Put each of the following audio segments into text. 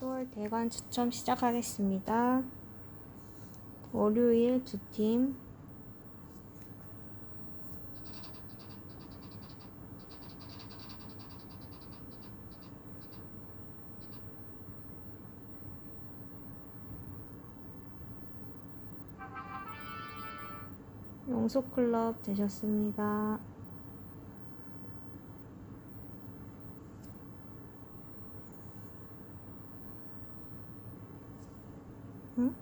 10월 대관 추첨 시작하겠습니다. 월요일 두 팀. 용소클럽 되셨습니다. 응?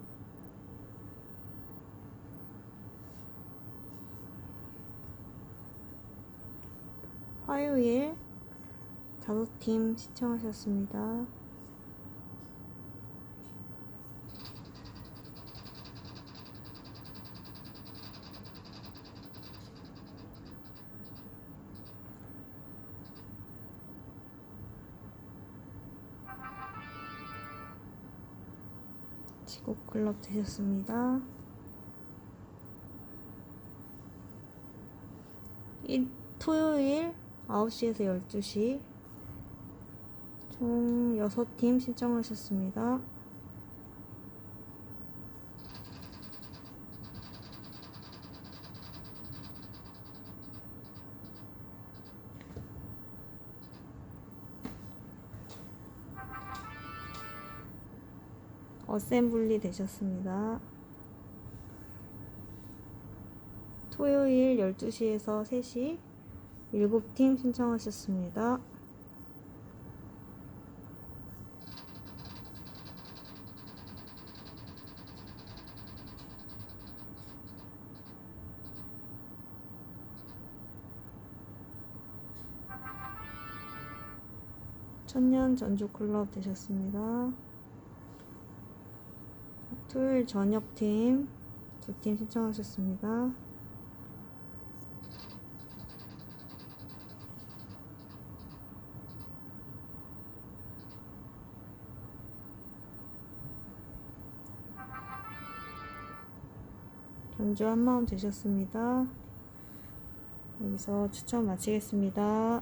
화요일 다섯 팀 시청하셨습니다. 지곡클럽 되셨습니다. 일, 토요일 9시에서 12시 총 6팀 신청하셨습니다. 어셈블리 되셨습니다. 토요일 12시에서 3시 7팀 신청하셨습니다. 천년 전주 클럽 되셨습니다. 토요일 저녁팀 두 팀 신청하셨습니다. 전주 한마음 되셨습니다. 여기서 추천 마치겠습니다.